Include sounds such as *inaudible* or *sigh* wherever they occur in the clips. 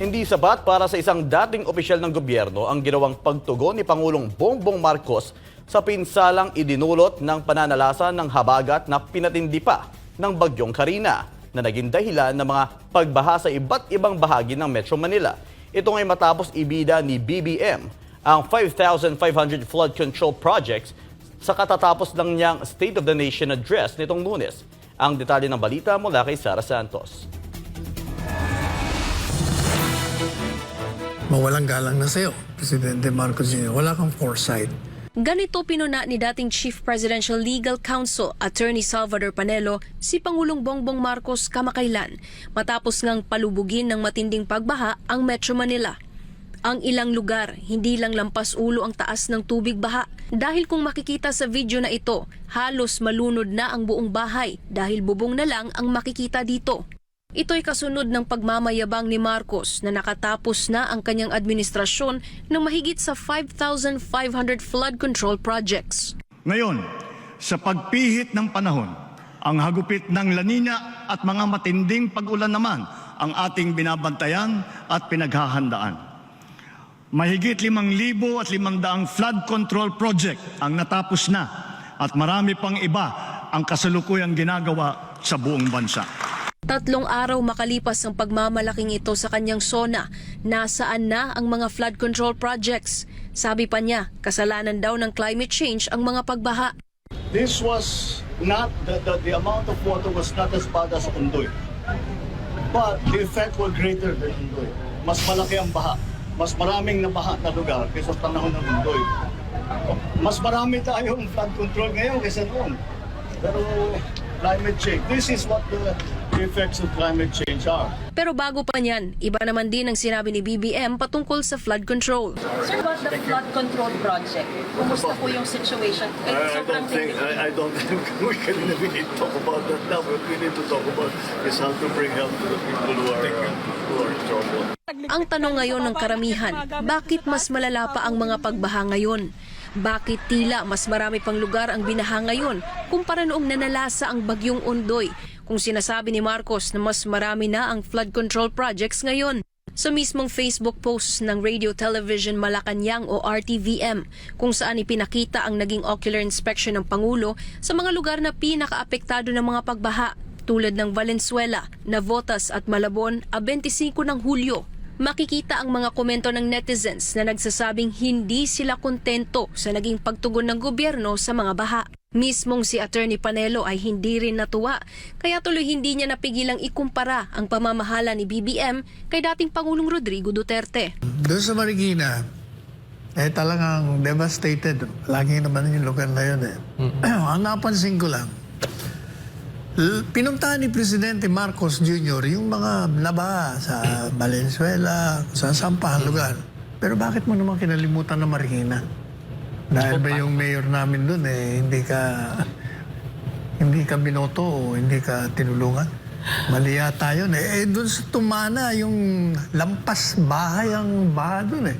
Hindi sapat para sa isang dating opisyal ng gobyerno ang ginawang pagtugon ni Pangulong Bongbong Marcos sa pinsalang idinulot ng pananalasa ng habagat na pinatindi pa ng bagyong Karina na naging dahilan ng mga pagbaha sa iba't ibang bahagi ng Metro Manila. Ito ngay matapos ibida ni BBM ang 5,500 flood control projects sa katatapos lang niyang State of the Nation address nitong lunes. Ang detalye ng balita mula kay Sara Santos. Mawalang galang na sa'yo, Presidente Marcos Jr. Wala kang foresight. Ganito pinuna ni dating Chief Presidential Legal Counsel Attorney Salvador Panelo si Pangulong Bongbong Marcos kamakailan matapos ngang palubugin ng matinding pagbaha ang Metro Manila. Ang ilang lugar, hindi lang lampas ulo ang taas ng tubig baha dahil kung makikita sa video na ito, halos malunod na ang buong bahay dahil bubong na lang ang makikita dito. Ito'y kasunod ng pagmamayabang ni Marcos na nakatapos na ang kanyang administrasyon ng mahigit sa 5,500 flood control projects. Ngayon, sa pagpihit ng panahon, ang hagupit ng lanina at mga matinding pag-ulan naman ang ating binabantayan at pinaghahandaan. Mahigit 5,000 at 500 flood control project ang natapos na at marami pang iba ang kasalukuyang ginagawa sa buong bansa. Tatlong araw makalipas ang pagmamalaking ito sa kanyang sona, nasaan na ang mga flood control projects? Sabi pa niya, kasalanan daw ng climate change ang mga pagbaha. This was not, the, the, the amount of water was not as bad as Undoy. But the effect was greater than Undoy. Mas malaki ang baha. Mas maraming nabaha na lugar kaysa panahon ng Undoy. Mas marami tayong flood control ngayon kaysa noon. Pero climate change, this is what the, the effects of climate change are. Pero bago pa niyan, iba naman din ang sinabi ni BBM patungkol sa flood control. Sir, about the flood control project, kumusta po yung situation? Eh, I, I don't think I, I don't think we can really talk about that now. What we need to talk about is how to bring help to the people who are uh, who are in trouble. Ang tanong ngayon ng karamihan, bakit mas malala pa ang mga pagbaha ngayon? Bakit tila mas marami pang lugar ang binaha ngayon kumpara noong nanalasa ang bagyong Undoy kung sinasabi ni Marcos na mas marami na ang flood control projects ngayon? Sa mismong Facebook posts ng Radio Television Malacanang o RTVM kung saan ipinakita ang naging ocular inspection ng Pangulo sa mga lugar na pinakaapektado ng mga pagbaha tulad ng Valenzuela, Navotas at Malabon a 25 ng Hulyo makikita ang mga komento ng netizens na nagsasabing hindi sila kontento sa naging pagtugon ng gobyerno sa mga baha. Mismong si Attorney Panelo ay hindi rin natuwa, kaya tuloy hindi niya napigilang ikumpara ang pamamahala ni BBM kay dating Pangulong Rodrigo Duterte. Doon sa Marikina, eh talagang devastated. Lagi naman yung lugar na yun eh. *clears throat* Ang napansin ko lang, pinuntahan ni Presidente Marcos Jr. yung mga nabaha sa Valenzuela, sa sampahang lugar. Pero bakit mo naman kinalimutan na Marikina? Dahil ba yung mayor namin doon eh, hindi ka hindi ka binoto o hindi ka tinulungan? Mali yata yun eh. Eh, doon sa Tumana, yung lampas bahay ang baha doon eh.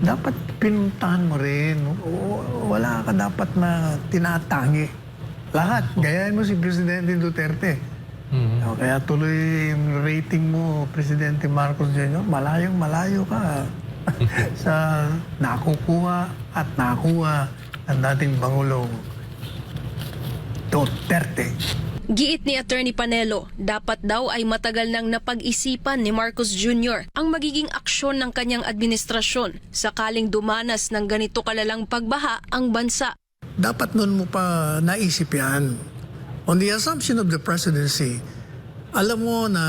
Dapat pinuntahan mo rin. O- Wala ka dapat na tinatangi. Lahat. Gayahin mo si Presidente Duterte. O, kaya tuloy yung rating mo, Presidente Marcos Jr., malayong malayo ka *laughs* sa nakukuha at nakuha ang dating Pangulong Duterte. Giit ni Attorney Panelo, dapat daw ay matagal nang napag-isipan ni Marcos Jr. ang magiging aksyon ng kanyang administrasyon sakaling dumanas ng ganito kalalang pagbaha ang bansa. Dapat noon mo pa naisip yan. On the assumption of the presidency, alam mo na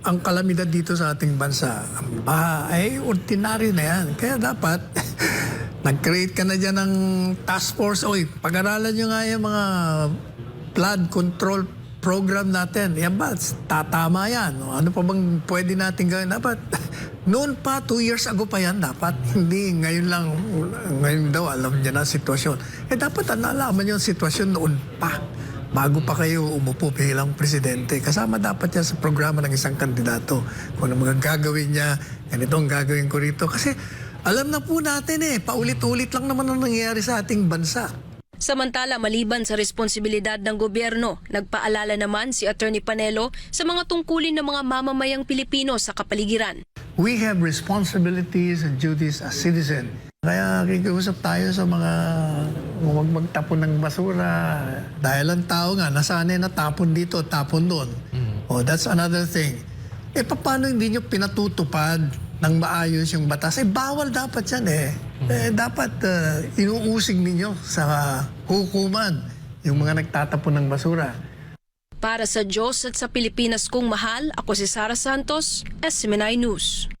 ang kalamidad dito sa ating bansa, ang baha, ay ordinary na yan. Kaya dapat, *laughs* nag-create ka na dyan ng task force. Oy, pag-aralan nyo nga yung mga flood control program natin. Yan ba? Tatama yan. O, Ano pa bang pwede natin gawin? Dapat, *laughs* noon pa, two years ago pa yan, dapat. Hindi, ngayon lang, ngayon daw, alam niya na sitwasyon. Eh, dapat nalaman niyo ang sitwasyon noon pa. Bago pa kayo umupo bilang presidente. Kasama dapat yan sa programa ng isang kandidato. Kung ano mga gagawin niya, ganito ang gagawin ko rito. Kasi alam na po natin eh, paulit-ulit lang naman ang nangyayari sa ating bansa. Samantala, maliban sa responsibilidad ng gobyerno, nagpaalala naman si Attorney Panelo sa mga tungkulin ng mga mamamayang Pilipino sa kapaligiran. We have responsibilities and duties as citizen. Kaya kikiusap tayo sa mga huwag magtapon ng basura. Dahil ang tao nga, nasanay na tapon dito, tapon doon. Oh, that's another thing. Eh, paano hindi nyo pinatutupad ng maayos yung batas? Eh, bawal dapat yan eh. Eh, dapat uh, inuusig ninyo sa hukuman yung mga nagtatapon ng basura. Para sa Diyos at sa Pilipinas kong mahal, ako si Sara Santos, SMNI News.